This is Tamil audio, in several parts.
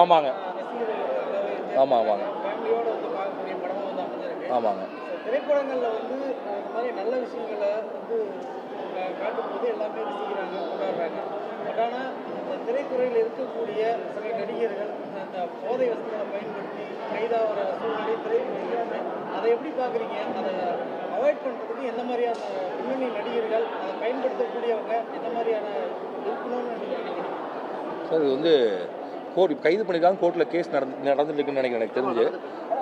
ஆமாங்க. ஆமாம் ஆமாங்க. ஆமாங்க திரைப்படங்களில் வந்து இந்த மாதிரி நல்ல விஷயங்களை வந்து காட்டும்போது எல்லாமே ரசிக்கிறாங்க கொண்டாடுறாங்க. பட் ஆனால் இந்த திரைத்துறையில் இருக்கக்கூடிய சில நடிகர்கள் அந்த போதை வசதிகளை பயன்படுத்தி கைதாகிற சூழ்நிலை திரைத்துறையில் அதை எப்படி பார்க்குறீங்க? அதை அவாய்ட் பண்ணுறதுக்கு எந்த மாதிரியான பின்னணி நடிகர்கள் அதை பயன்படுத்தக்கூடியவங்க எந்த மாதிரியான இருக்கணும்னு நினைக்கிறீங்க? சார் இது வந்து கோர்ட் கைது பண்ணிருக்காங்க கோர்ட்டில் கேஸ் நடந்து நடந்துருக்குன்னு நினைக்கிறேன் எனக்கு தெரிஞ்சு.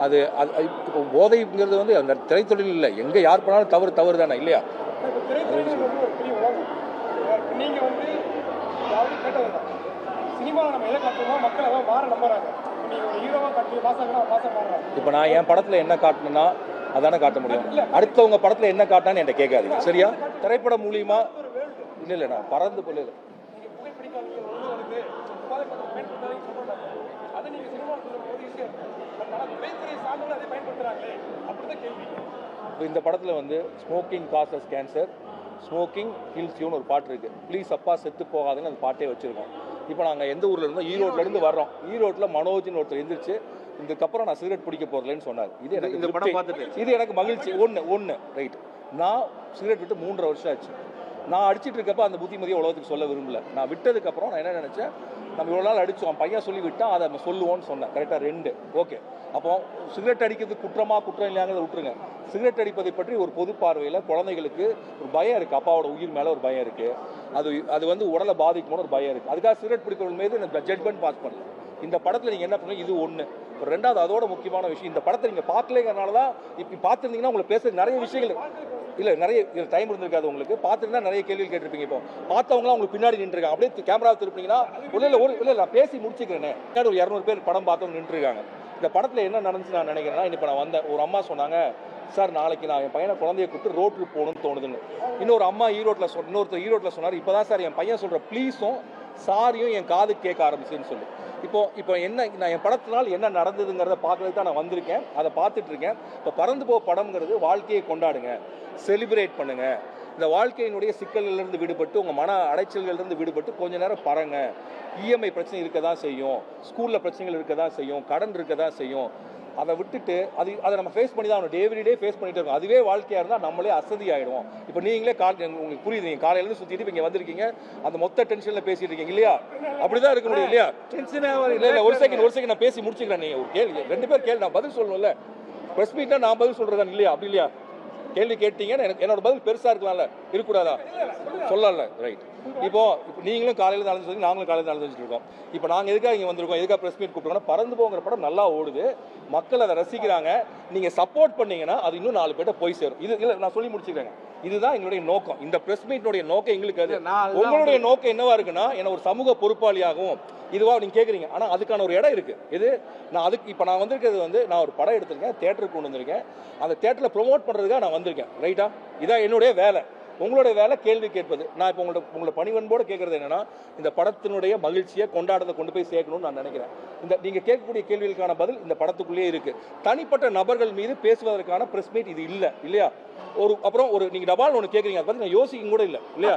அது அது இப்போ போதைங்கிறது வந்து அந்த திரைத்தொழில் இல்லை. எங்கே யார் பண்ணாலும் தவறு தவறு தானே இல்லையா? இப்போ நீங்கள் வந்து சினிமாவில் நம்ம எதை காட்டுறோமோ மக்கள் மாற நம்புறாங்க. நான் என் படத்தில் என்ன காட்டணும்னா அதானே காட்ட முடியும். அடுத்தவங்க படத்தில் என்ன காட்டினான்னு என்கிட்ட கேட்காதீங்க சரியா? திரைப்படம் மூலியமா இல்லை இல்லை நான் பறந்து போல அதை நீங்கள் சினிமாவில் சொல்லும்போது ஈஸியாக இருக்கும் பட் ஆனால் திரைத்துறையை சார்ந்தவங்க அதை பயன்படுத்துகிறாங்களே அப்படி தான் கேள்வி இப்போ இந்த படத்தில் வந்து smoking causes cancer smoking kills யூன்னு ஒரு பாட்டு இருக்குது ப்ளீஸ் அப்பா செத்து போகாதுன்னு அந்த பாட்டே வச்சுருக்கோம். இப்போ நாங்கள் எந்த ஊரில் இருந்தோம்? ஈரோட்ல இருந்து வர்றோம். ஈரோட்டில் மனோஜ்னு ஒருத்தர் எந்திரிச்சு இதுக்கப்புறம் நான் சிகரெட் பிடிக்க போகிறேன்னு சொன்னார். இது எனக்கு இந்த படம். பார்த்துட்டு. இது எனக்கு மகிழ்ச்சி. ஒன்று ஒன்று ரைட் நான் சிகரெட் விட்டு மூன்றரை வருஷம் ஆச்சு. நான் அடிச்சிட்டு இருக்கப்ப அந்த புத்திமதியை உலகத்துக்கு சொல்ல விரும்பல. நான் விட்டதுக்கப்புறம் நான் என்ன நினச்சேன்? நம்ம இவ்வளோ நாள் அடித்தோம் பையன் சொல்லி விட்டால் அதை நம்ம சொல்லுவோம்னு சொன்னேன். கரெக்டாக ரெண்டு. ஓகே அப்போ சிகரெட் அடிக்கிறது குற்றமா குற்றம் இல்லையாங்கிறத விட்டுருங்க. சிகரெட் அடிப்பதை பற்றி ஒரு பொது பார்வையில் குழந்தைகளுக்கு ஒரு பயம் இருக்குது அப்பாவோட உயிர் மேலே ஒரு பயம் இருக்குது அது அது வந்து உடலை பாதிக்கும்னு ஒரு பயம் இருக்குது அதுக்காக சிகரெட் பிடிக்கிறவங்க மீது நான் ஜட்மெண்ட் பாஸ் பண்ணல. இந்த படத்தில் நீங்கள் என்ன பண்ணுங்க இது ஒன்று ரெண்டாவது அதோட முக்கியமான விஷயம் இந்த படத்தை நீங்கள் பார்க்கலங்கிறனால தான் இப்போ பார்த்துருந்தீங்கன்னா உங்களுக்கு பேசுறதுக்கு நிறைய விஷயங்கள் இல்லை நிறைய டைம் இருந்திருக்காது உங்களுக்கு. பார்த்துருந்தா நிறைய கேள்விகள் கேட்டிருப்பீங்க இப்போ. பார்த்தவங்களாம் உங்களுக்கு பின்னாடி நின்றுருக்காங்க. அப்படியே கேமரா திருப்பினீங்கன்னா இல்லை இல்லை ஒரு இல்லை இல்லை நான் பேசி முடிச்சுக்கிறேனே. பின்னாடி ஒரு இரநூறு பேர் படம் பார்த்தவங்க நின்றுருக்காங்க. இந்த படத்தில் என்ன நடந்துச்சு நான் நினைக்கிறேன்னா இப்போ நான் வந்தேன். ஒரு அம்மா சொன்னாங்க சார் நாளைக்கு நான் என் பையனை குழந்தைய கூப்பிட்டு ரோட்டில் போகணும்னு தோணுதுன்னு. இன்னொரு அம்மா ஈரோட்டில் சொல் இன்னொருத்தர் ஈரோட்டில் சொன்னார் இப்போ தான் சார் என் பையன் சொல்கிற ப்ளீஸும் சாரியும் என் காது கேட்க ஆரம்பிச்சுன்னு சொல்லி. இப்போ இப்போ என்ன நான் என் படத்தினால் என்ன நடந்ததுங்கிறத பார்க்கறதுக்கு தான் நான் வந்திருக்கேன். அதை பார்த்துட்டு இருக்கேன் இப்போ பறந்து போக படம்ங்கிறது வாழ்க்கையை கொண்டாடுங்க. செலிப்ரேட் பண்ணுங்க. இந்த வாழ்க்கையினுடைய சிக்கல்களிலிருந்து விடுபட்டு உங்கள் மன அடைச்சல்களிலிருந்து விடுபட்டு கொஞ்ச நேரம் பறங்க. இஎம்ஐ பிரச்சனை இருக்க தான் செய்யும். ஸ்கூலில் பிரச்சனைகள் இருக்க தான் செய்யும். கடன் இருக்க தான் செய்யும். அதை விட்டுட்டு அது அதை நம்ம ஃபேஸ் பண்ணி தான் டே டே ஃபேஸ் பண்ணிட்டு இருக்கோம். அதுவே வாழ்க்கையாக இருந்தால் நம்மளே அசதி ஆகிடுவோம் இப்போ நீங்களே கால் உங்களுக்கு புரியுது. நீங்கள் காலையிலேருந்து சுற்றிட்டு இப்போ இங்கே வந்திருக்கீங்க. அந்த மொத்த டென்ஷனில் பேசிட்டு இருக்கீங்க இல்லையா? அப்படி தான் இருக்க முடியும் இல்லையா? இல்லை இல்லை ஒரு செகண்ட் ஒரு செகண்ட் நான் பேசி முடிச்சுக்கிறேன். நீங்கள் ஒரு கேள்வி ரெண்டு பேர் கேள்வி நான் பதில் சொல்லணும்ல. ப்ரெஸ் மீட்னா நான் பதில் சொல்கிறதா இல்லையா? அப்படி இல்லையா? கேள்வி கேட்டீங்கன்னா எனக்கு என்னோட பதில் பெருசாக இருக்கலாம்ல. இருக்கக்கூடாதா? சொல்லல. ரைட் இப்போ இப்போ நீங்களும் காலையில் நடந்து சொல்லி நாங்களும் காலையில் நடந்து வச்சுட்டு இருக்கோம். இப்போ நாங்கள் எதுக்காக இங்கே வந்திருக்கோம்? எதுக்காக ப்ரெஸ் மீட் கூப்பிட்டோம்னா பறந்து போங்கிற படம் நல்லா ஓடுது. மக்கள் அதை ரசிக்கிறாங்க. நீங்கள் சப்போர்ட் பண்ணீங்கன்னா அது இன்னும் நாலு பேர்ட்ட போய் சேரும். இது இல்லை நான் சொல்லி முடிச்சுக்கிறேங்க. இதுதான் எங்களுடைய நோக்கம். இந்த ப்ரெஸ் மீட்னுடைய நோக்கம் எங்களுக்கு அது. உங்களுடைய நோக்கம் என்னவா இருக்குன்னா என்ன ஒரு சமூக பொறுப்பாளியாகவும் இதுவா நீங்க கேக்குறீங்க. ஆனா அதுக்கான ஒரு இடம் இருக்கு. இது நான் அதுக்கு இப்போ நான் வந்திருக்கிறது வந்து நான் ஒரு படம் எடுத்திருக்கேன் தேட்டருக்கு கொண்டு வந்திருக்கேன். அந்த தேட்டரில் ப்ரோமோட் பண்றதுக்காக நான் வந்திருக்கேன். ரைட்டா இதான் என்னுடைய வேலை. உங்களுடைய வேலை கேள்வி கேட்பது. நான் இப்போ உங்களோட உங்களோட பணிவன்போடு கேட்குறது என்னென்னா இந்த படத்தினுடைய மகிழ்ச்சியை கொண்டாடத்தை கொண்டு போய் சேர்க்கணும்னு நான் நினைக்கிறேன். இந்த நீங்கள் கேட்கக்கூடிய கேள்விகளுக்கான பதில் இந்த படத்துக்குள்ளேயே இருக்குது தனிப்பட்ட நபர்கள் மீது பேசுவதற்கான ப்ரெஸ் மீட் இது இல்லை இல்லையா? ஒரு அப்புறம் ஒரு நீங்கள் டபால் ஒன்று கேட்குறீங்க அதை பற்றி நான் யோசிக்கும் கூட இல்லை இல்லையா?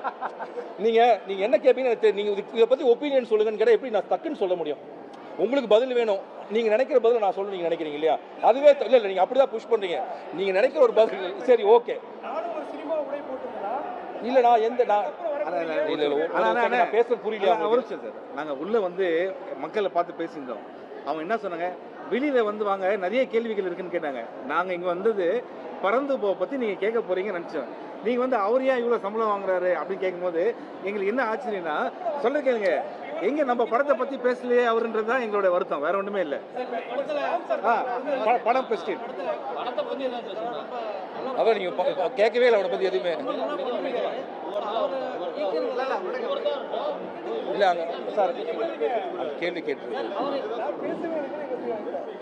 நீங்கள் நீங்கள் என்ன கேட்பீங்கன்னு நீங்கள் இதை பற்றி ஒப்பீனியன் சொல்லுங்கன்னு கேட்டால் எப்படி நான் டக்குன்னு சொல்ல முடியும்? உங்களுக்கு பதில் வேணும். நீங்க நினைக்கிற பதில் நான் சொல்லணும் நீங்க நினைக்கிறீங்க இல்லையா? அதுவே இல்லை இல்ல இல்ல நீங்க அப்படிதான் புஷ் பண்றீங்க. நீங்க நினைக்கிற ஒரு பதில் சரி ஓகே நானும் ஒரு சினிமா உடை போட்டிருந்தா இல்ல நான் எந்த நான் உங்களுக்கு? நிமிஷம் சார். நாங்க உள்ள வந்து மக்களை பார்த்து பேசியிருந்தோம். அவங்க என்ன சொன்னாங்க? வெளியில வந்து வாங்க நிறைய கேள்விகள் இருக்குன்னு கேட்டாங்க. நாங்க இங்க வந்தது பறந்து போ பத்தி நீங்க கேட்க போறீங்கன்னு நினைச்சோம். நீங்க வந்து அவர் ஏன் இவ்வளவு சம்பளம் வாங்குறாரு அப்படின்னு கேட்கும்போது எங்களுக்கு என்ன ஆச்சரியம்னா சொல்ல கேளுங்க. எங்க நம்ம படத்தை பத்தி பேசலையே அவருன்றது தான் எங்களோட வருத்தம். வேற ஒண்ணுமே இல்ல. படம் பெஸ்டின் அதான் நீங்க கேட்கவே இல்லை அவனை பத்தி எதுவுமே. இல்ல அங்க சார் கேள்வி கேட்டு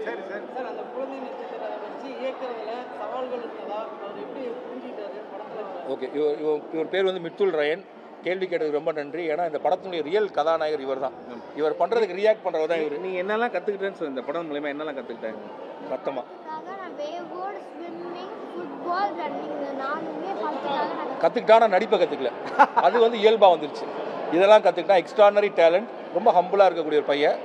சரி சார். சார் அந்த குழந்தை நட்சத்திரத்தை வச்சு இயக்குறதுல சவால்கள் இருந்ததா? அவர் எப்படி புரிஞ்சுக்கிட்டாரு படத்தில்? ஓகே இவர் இவர் இவர் பேர் வந்து மித்துல் ரயன். கேள்வி கேட்டதுக்கு ரொம்ப நன்றி. ஏன்னா இந்த படத்தினுடைய ரியல் கதாநாயகர் இவர் தான் இவர் பண்றதுக்கு ரியாக்ட் பண்றவர் தான் இவர். நீங்க என்னெல்லாம் கத்துக்கிட்டேன்னு சொல்லுங்க இந்த படம் மூலயமா என்னெல்லாம் படத்துக்காக நான் கற்றுக்கிட்டா நான் நடிப்பை கற்றுக்கல அது வந்து இயல்பாக வந்துருச்சு. இதெல்லாம் கற்றுக்கிட்டா எக்ஸ்ட்ரானரி டேலண்ட் ரொம்ப ஹம்பிளாக இருக்கக்கூடிய ஒரு பையன்.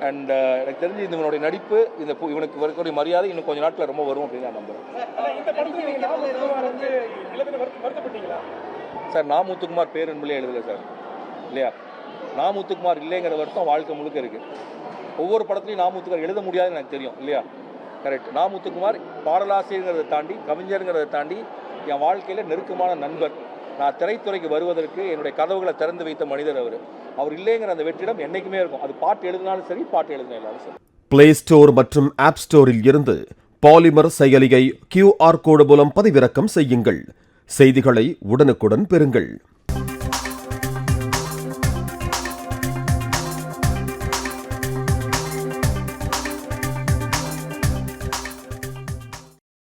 அண்ட் எனக்கு தெரிஞ்சு இவனுடைய நடிப்பு இந்த பு- இவனுக்கு வரக்கூடிய மரியாதை இன்னும் கொஞ்ச நாட்டில் ரொம்ப வரும் அப்படின்னு நான் நம்புறேன். ஆனா இந்த படத்துல நீங்க நாம வந்து எழுதுன வருத்த- வருத்தப்பட்டீங்களா? சார் நா முத்துக்குமார் பேர் என்பதே எழுதலை சார். இல்லையா? நா முத்துக்குமார் இல்லைங்கிற வருத்தம் வாழ்க்கை முழுக்க இருக்கு. ஒவ்வொரு படத்துலையும் நா முத்துக்குமார் எழுத முடியாதுன்னு எனக்கு தெரியும். இல்லையா? கரெக்ட் நா முத்துக்குமார் பாடலாசிரியங்கிறதை தாண்டி கவிஞருங்கிறதை தாண்டி என் வாழ்க்கையில் நெருக்கமான நண்பர். நான் திரைத்துறைக்கு வருவதற்கு என்னுடைய கதவுகளை திறந்து வைத்த மனிதர் அவர். அவர் இல்லைங்கிற அந்த வெற்றிடம் என்றைக்குமே இருக்கும். அது பாட்டு எழுதினாலும் சரி பாட்டு எழுதினாலும் சரி. பிளே ஸ்டோர் மற்றும் ஆப் ஸ்டோரில் இருந்து பாலிமர் செயலியை கியூஆர் கோடு மூலம் பதிவிறக்கம் செய்யுங்கள். செய்திகளை உடனுக்குடன் பெறுங்கள்.